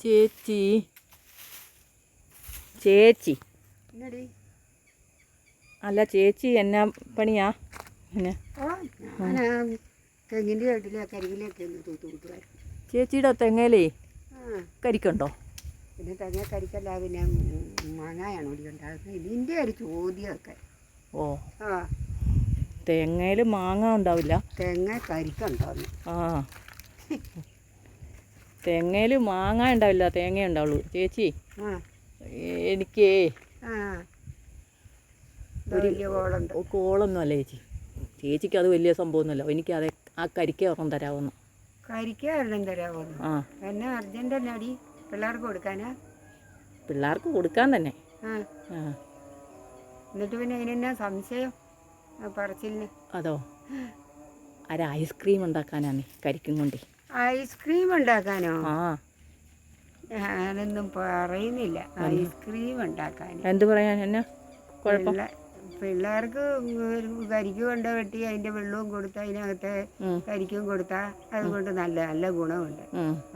ചേച്ചി. ചേച്ചി. അല്ല ചേച്ചി എന്നാ പണിയാ? തെങ്ങിന്റെ വീട്ടിലെ കരികിലൊക്കെ ഒന്ന് തൂത്ത് കൂട്ടുമായിരുന്നു ചേച്ചിയുടെ തെങ്ങയിലേ കരിക്കുണ്ടോ? പിന്നെ തെങ്ങ കരിക്കല്ല പിന്നെ മാങ്ങായാണ് ഇവിടെ ഉണ്ടാകുന്നത് ഇതിന്റെ ഒരു ചോദ്യമൊക്കെ. ഓ. ആ. തെങ്ങയിൽ മാങ്ങ ഉണ്ടാവില്ല? തെങ്ങ കരിക്കുണ്ടോന്ന്. ആ. തെങ്ങയിൽ മാങ്ങ ഉണ്ടാവില്ല തേങ്ങ ഉണ്ടാവുള്ളൂ ചേച്ചി എനിക്ക് ഒരു കോളൊന്നും അല്ല ചേച്ചി. ചേച്ചിക്ക് അത് വലിയ സംഭവമൊന്നുമല്ല എനിക്ക് അത് ആ കരിക്ക ഒരെണ്ണം കരിക്ക ആ. എന്നെ അടി? പിള്ളേർക്ക് കൊടുക്കാനാ? പിള്ളേർക്ക് കൊടുക്കാൻ തന്നെ. എന്നിട്ട് പിന്നെ അതിനെന്നാ സംശയം? അതോ? അര ഐസ്ക്രീം ഉണ്ടാക്കാനാണ് കരിക്കും കൊണ്ട്. ഐസ്ക്രീം ഉണ്ടാക്കാനോ ഞാനൊന്നും പറയുന്നില്ല. ഐസ്ക്രീം ഉണ്ടാക്കാൻ എന്ത് പറയാൻ എന്നാ? കുഴപ്പം? പിള്ള- പിള്ളേർക്ക് കരിക്ക് കൊണ്ട് വെട്ടി അതിന്റെ വെള്ളവും കൊടുത്ത അതിനകത്ത് കരിക്കും കൊടുത്ത അതുകൊണ്ട് നല്ല നല്ല ഗുണമുണ്ട്.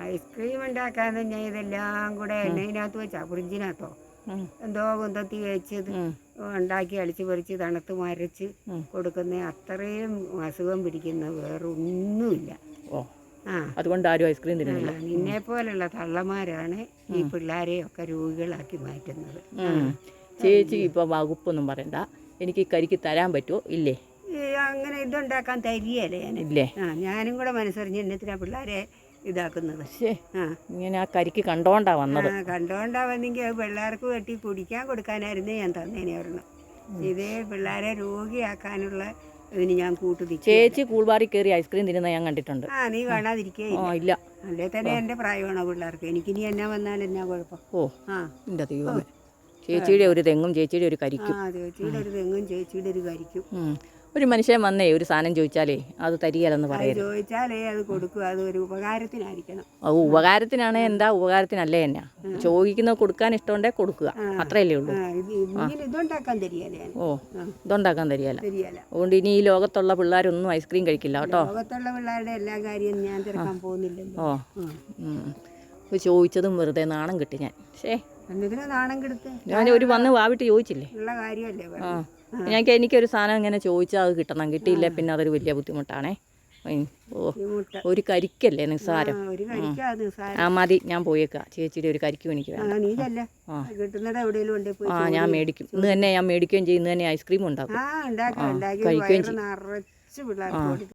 ഐസ്ക്രീം ഉണ്ടാക്കാൻ ഞാൻ ഇതെല്ലാം കൂടെ എണ്ണയിനകത്ത് വെച്ചാ ഫ്രിഡ്ജിനകത്തോ? എന്തോ കുന്തത്തി വെച്ചത്. ഉണ്ടാക്കി അളിച്ച് പറിച്ച് തണുത്ത് മരച്ച് കൊടുക്കുന്ന അത്രയും അസുഖം പിടിക്കുന്ന വേറൊന്നുമില്ല. അതുകൊണ്ട് ആരും ഐസ്ക്രീം തിന്നുന്നില്ല നിന്നെ പോലുള്ള തള്ളമാരാണ് ഈ പിള്ളേരെയൊക്കെ രോഗികളാക്കി മാറ്റുന്നത്. ചേച്ചി ഇപ്പോൾ വകുപ്പൊന്നും പറയണ്ട. എനിക്ക് കരിക്ക് തരാൻ പറ്റുമോ ഇല്ലേ? അങ്ങനെ ഇതുണ്ടാക്കാൻ തരികയല്ലേ ഞാൻ? ഇല്ലേ? ആ ഞാനും കൂടെ മനസ്സറിഞ്ഞ് എന്നെത്തിനാ പിള്ളേരെ ഇതാക്കുന്നത്. പക്ഷേ ഇങ്ങനെ ആ കരിക്ക് കണ്ടോണ്ടാ വന്നത്. കണ്ടോണ്ടാ വന്നെങ്കിൽ അത് പിള്ളേർക്ക് വെട്ടി കുടിക്കാൻ കൊടുക്കാനായിരുന്നു ഞാൻ തന്നേനെ ഒരെണ്ണം ഇതേ പിള്ളേരെ രോഗിയാക്കാനുള്ള ഇതിന് ഞാൻ കൂട്ടു ചേച്ചി കൂൾബാറിൽ കയറി ഐസ്ക്രീം തിന്നുന്ന ഞാൻ കണ്ടിട്ടുണ്ട്. ആ നീ കാണാതിരിക്കേ ഓ ഇല്ല. അല്ലേ തന്നെ എന്റെ പ്രായമാണോ പിള്ളേർക്ക്? എനിക്കിനി എന്നാ വന്നാൽ എന്നാ കുഴപ്പം? ഓ ആ. എന്റെ ദൈവമേ. ചേച്ചിയുടെ ഒരു തെങ്ങും ചേച്ചിയുടെ ഒരു കരിക്കും. ആ ചേച്ചിയുടെ ഒരു തെങ്ങും ചേച്ചിയുടെ ഒരു കരിക്കും. ഒരു മനുഷ്യൻ വന്നേ ഒരു സാധനം ചോദിച്ചാലേ അത് തരികയില്ലെന്ന് പറയാം ചോദിച്ചാലേ അത് കൊടുക്കുക അത് ഒരു ഉപകാരത്തിനായിരിക്കണം. അത് ഉപകാരത്തിനാണ് എന്താ ഉപകാരത്തിനല്ലേ എന്നാ? ചോദിക്കുന്ന കൊടുക്കാൻ ഇഷ്ടമുണ്ടേ കൊടുക്കുക അത്രയല്ലേ ഉള്ളൂ. ഓ ഇതുണ്ടാക്കാൻ തരികയില്ല അതുകൊണ്ട് ഇനി ഈ ലോകത്തുള്ള പിള്ളേരൊന്നും ഐസ്ക്രീം കഴിക്കില്ല കേട്ടോ. ലോകത്തുള്ള പിള്ളേരുടെ എല്ലാ കാര്യവും ഞാൻ തിരക്കാൻ പോകുന്നില്ല ഓ. ചോദിച്ചതും വെറുതെ നാണം കിട്ടി ഞാൻ. ശേ നാണം കെടുത്ത്? ഞാൻ ഒരു വന്ന് വാവിട്ട് ചോദിച്ചില്ലേ? ഉള്ള കാര്യമല്ലേ ആ. ഞങ്ങൾക്ക് എനിക്കൊരു സാധനം ഇങ്ങനെ ചോദിച്ചാൽ അത് കിട്ടണം. കിട്ടിയില്ല പിന്നെ അതൊരു വലിയ ബുദ്ധിമുട്ടാണേ. ഓ ഒരു കരിക്കല്ലേ നിസ്സാരം? ആ, മതി ഞാൻ പോയേക്കാം. ചേച്ചിയുടെ ഒരു കരിക്കും എനിക്ക് ആ വേണം ആ. ഞാൻ മേടിക്കും. ഇന്ന് തന്നെ ഞാൻ മേടിക്കുകയും ചെയ്യും. ഇന്ന് തന്നെ ഐസ്ക്രീം ഉണ്ടാക്കും. കഴിക്കുകയും ചെയ്യും.